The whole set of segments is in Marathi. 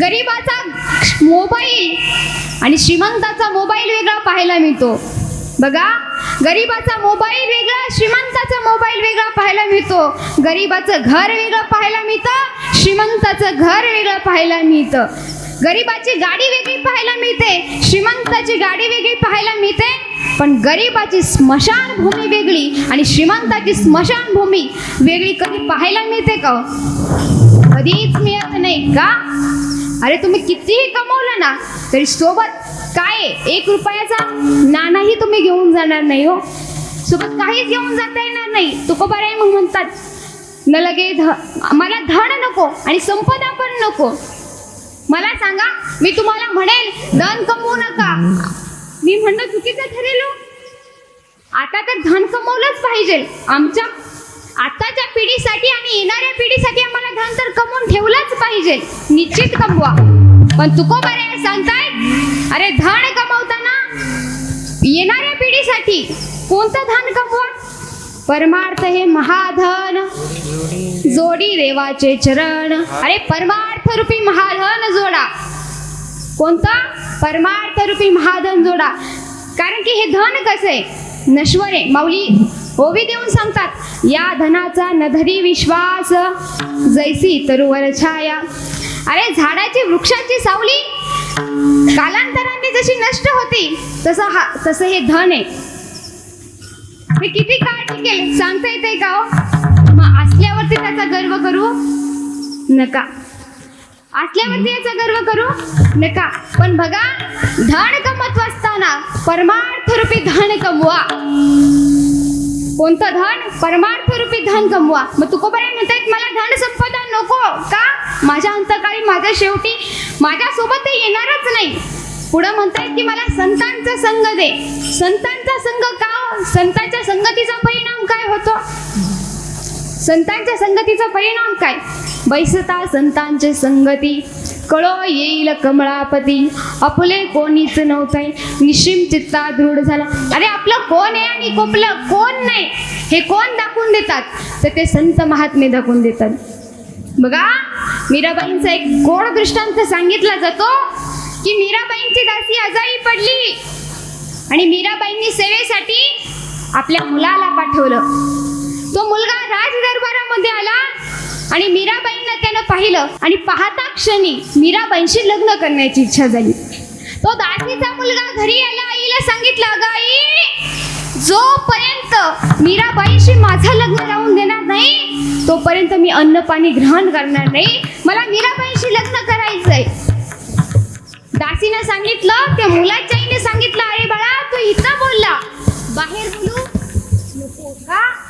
गरीबाचा मोबाईल आणि श्रीमंताचा मोबाईल वेगळा पाहायला मिळतो. बघा गरीबाचा मोबाईल वेगळा श्रीमंताचा मोबाईल वेगळा पाहायला मिळतो. गरीबाचं घर वेगळं पाहायला मिळतं श्रीमंताचं घर वेगळं पाहायला मिळतं. गरीबाची गाडी वेगळी पाहायला मिळते श्रीमंताची गाडी वेगळी पाहायला मिळते पण गरीबाची स्मशानभूमी वेगळी आणि श्रीमंताची स्मशानभूमी वेगळी कधी पाहायला मिळते का? कधीच मिळत नाही का? अरे तुम्ही कितीही कमवलं ना तरी सोबत काय एक रुपयाचा नाणाही तुम्ही घेऊन जाणार नाही हो. सोबत काहीच घेऊन जाता येणार नाही. तुकोबाराय मग म्हणतात न लगे ध मला धड नको आणि संपदा पण नको. मला सांगा मी तुम्हाला म्हणेल धन कमवू नका. मी म्हणणं चुकीचं ठरेल हो. आता तर धन कमवलंच पाहिजे. आमच्या आताच्या पिढीसाठी आणि येणाऱ्या पिढीसाठी आम्हाला धन तर कमवून ठेवलंच पाहिजे. निश्चित कमवा. पण तुको बरे सांगताय अरे धन कमवताना येणाऱ्या पिढीसाठी कोणतं धन कमवा? परमार्थ हे महाधन. जोडी देवाचे चरण. अरे परमार्थ रूपी महाधन जोडा. कोणता? परमार्थ रूपी महाधन जोडा. कारण की हे धन कसं? आहे नश्वर. आहे माऊली ओवी देऊन सांगतात या धनाचा नधरी विश्वास जैसी तरुवर छाया. अरे झाडाची वृक्षाची सावली कालांतराने जशी नष्ट होती तसं हा तसं हे धन आहे. हे किती काळ टिकेल सांगता येते का हो? मग असल्यावरती त्याचा गर्व करू नका. असल्यावरती याचा गर्व करू नका. पण बघा धन कमत असताना परमार्थ रूपी धन कमवा. कोणतं धन? परमार्थ रूपी धन कमवा मग तुकोबाई म्हणतायत मला धन संपदा नको. का? माझ्या अंतकाळी माझ्या शेवटी माझ्यासोबत ते येणारच नाही. पुढं म्हणतायत की मला संतांचा संग दे. संतांचा संग का हो? संतांच्या संगतीचा परिणाम काय होतो? संतांच्या संगतीचा परिणाम काय? बैसता संतांचे संगती. कळो येईल कमळापती. आपले कोणीच नव्हतंय. निशिम चित्ता दृढ झाला. अरे आपलं कोण आहे आणि कोपलं? कोण नाही? हे कोण दाखवून देतात? तर ते संत महात्मे दाखवून देतात. बघा मीराबाईंचा एक गोड दृष्टांत सांगितला जातो की मीराबाईंची दासी आजारी पडली. आणि मीराबाईंनी सेवेसाठी आपल्या मुलाला पाठवलं. तो मुलगा राज दरबारामध्ये आला. आणि मीराबाईंना त्यानं पाहिलं आणि पाहता क्षणी मीराबाईंशी लग्न करण्याची इच्छा झाली. तो दासीचा मुलगा घरी आला आईला सांगितलं "अगं आई जोपर्यंत मीराबाईशी माझं लग्न लावून देणार नाही तोपर्यंत मी अन्न पाणी ग्रहण करणार नाही. मला मीराबाईशी लग्न करायचंय. दासीनं सांगितलं त्या मुलाच्या आईने सांगितलं अरे बाळा तू इथं बोलला. बाहेर बोलू नको का?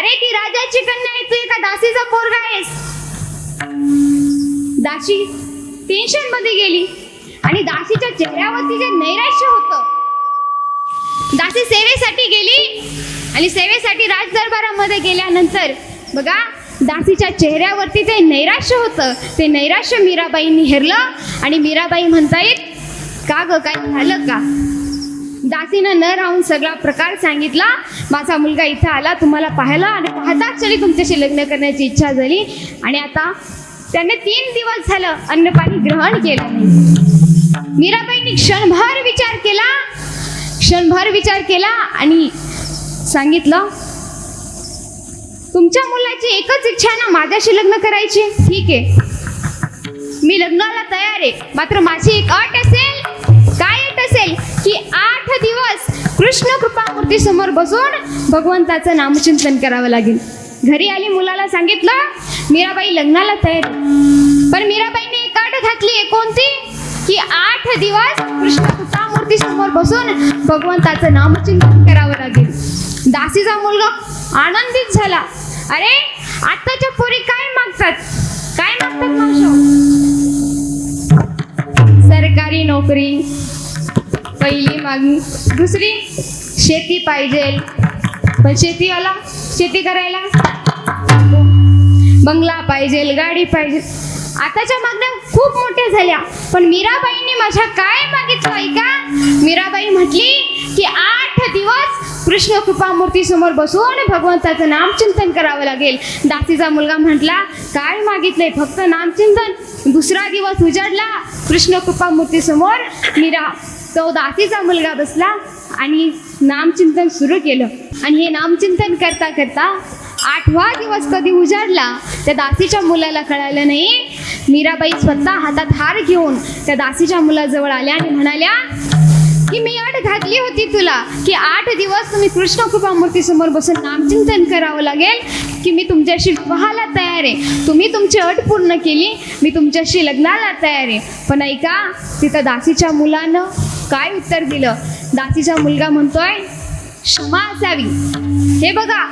अरे ती राजाची कन्या आहे तू एका दासीचा पोरगा आहेस. दासी टेन्शनमध्ये गेली. आणि दासीच्या चेहऱ्यावरती जे नैराश्य होतं. दासी सेवेसाठी गेली आणि सेवेसाठी राज दरबारामध्ये गेल्यानंतर बघा दासीच्या चेहऱ्यावरती ते नैराश्य होतं ते नैराश्य मीराबाईंनी हेरलं. आणि मीराबाई म्हणतायत का ग काय झालं का? दासीनं न राहून सगळा प्रकार सांगितला. माझा मुलगा इथं आला तुम्हाला पाहायला आणि पाहता क्षणी तुमच्याशी लग्न करण्याची इच्छा झाली. आणि आता त्याने तीन दिवस झालं अन्नपाणी ग्रहण केलं नाही. मीराबाईंनी क्षणभर विचार केला क्षणभर विचार केला आणि सांगितलं तुमच्या मुलाची एकच इच्छा आहे ना माझ्याशी लग्न करायची? ठीक आहे. मी लग्नाला तयार आहे. मात्र माझी एक अट असेल असेल की आठ दिवस कृष्ण कृपामूर्ती समोर बसून भगवंताचं नामचिंतन करावं लागेल. घरी आली मुलाला सांगितलं मीराबाई लग्नाला तयार आहे. पण मीराबाईने एक अट घातली कोणती? की आठ दिवस कृष्ण कृपामूर्ती समोर बसून भगवंताचं नामचिंतन करावं लागेल. दासीचा मुलगा आनंदित झाला. अरे आत्ताच्या पोरी काय मागतात? काय मागतात सरकारी नोकरी पहिली मागणी. दुसरी शेती पाहिजे. पण शेतीवाला शेती करायला? बंगला पाहिजे गाडी पाहिजे. आताच्या मागण्या खूप मोठ्या झाल्या. पण मीराबाईंनी माझ्या काय मागितलं ऐका मीराबाई म्हटली की आठ दिवस कृष्ण कृपामूर्ती समोर बसून भगवंताचं नामचिंतन करावं लागेल. दासीचा मुलगा म्हटला काय मागितलंय? फक्त नामचिंतन. दुसरा दिवस उजाडला कृष्ण कृपामूर्ती समोर मीरा तो दासीचा मुलगा बसला आणि नामचिंतन सुरू केलं. आणि हे नामचिंतन करता करता आठवा दिवस कधी उजाडला त्या दासीच्या मुलाला कळालं नाही. मीराबाई स्वतः हातात हार घेऊन त्या दासीच्या मुलाजवळ आल्या आणि म्हणाल्या की मी अट घातली होती तुला की आठ दिवस तुम्ही कृष्ण कृपामूर्ती समोर बसून नामचिंतन करावं लागेल की मी तुमच्याशी विवाहाला तयार आहे. तुम्ही तुमची अट पूर्ण केली मी तुमच्याशी लग्नाला तयार आहे. पण ऐका तिथं दासीच्या मुलानं काय उत्तर दिलं? दासीचा मुलगा म्हणतोय क्षमा असावी. हे बघा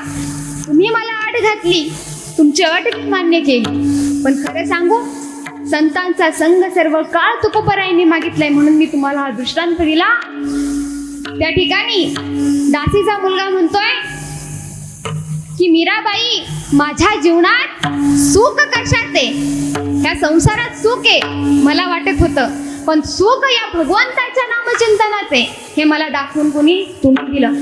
तुम्ही मला अट घातली तुमची अट मी मान्य केली. पण खरं सांगू संतांचा संघ सर्व काळ तुकोपराईने मागितलाय म्हणून मी तुम्हाला हा दृष्टांत दिला. त्या ठिकाणी दासीचा मुलगा म्हणतोय की मीराबाई माझ्या जीवनात सुख कशात आहे? ह्या संसारात सुख आहे. मला वाटत होतं. पण सुख या भगवंताच्या नामचिंतनाचे हे मला दाखवून कोणी तुम्ही दिलं?